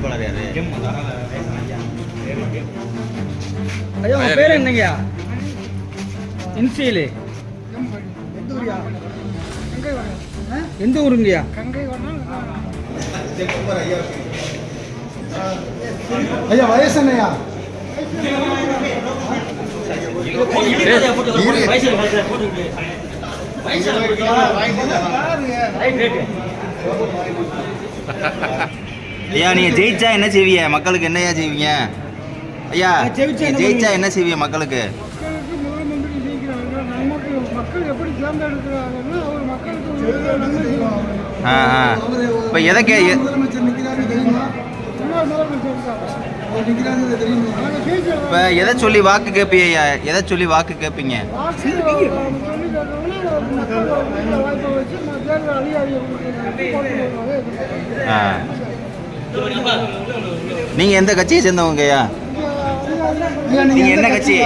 வேட்பாளர் யாரு ஐயா உங்க பேர் என்னங்கய்யா? இன்சியலு எந்த ஊருங்கய்யா? ஐயா வயசு என்னையா ஐயா நீங்க ஜெயிச்சா என்ன செய்வீங்க? மக்களுக்கு என்னையா செய்வீங்க? ஐயா ஜெயிச்சா என்ன செய்வீங்க மக்களுக்கு? இப்போ எதை கே நாங்கள் இப்போ எதை சொல்லி வாக்கு கேட்பீங்க ஐயா? எதை சொல்லி வாக்கு கேட்பீங்க ஆ. நீங்க எந்த கட்சியை சேர்ந்தவங்க ஐயா? ஐயா, நீங்க எந்த என்ன கட்சி?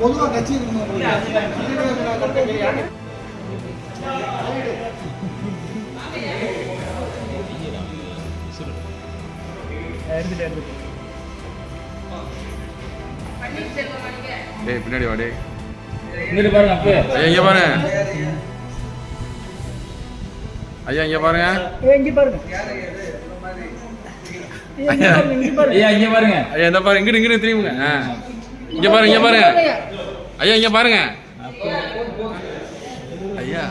பொதுவா கட்சி பின்னாடி வா டேய் இங்கிட்டு பாருங்க அப்போ ஐயா இங்க பாருங்க. இங்க பாருங்க. ஐயா இங்க பாருங்க ஐயா இந்த பாருங்க இங்க இங்க திரும்புங்க. இங்க பாருங்க இங்க பாருங்க. ஐயா இங்க பாருங்க. ஐயா.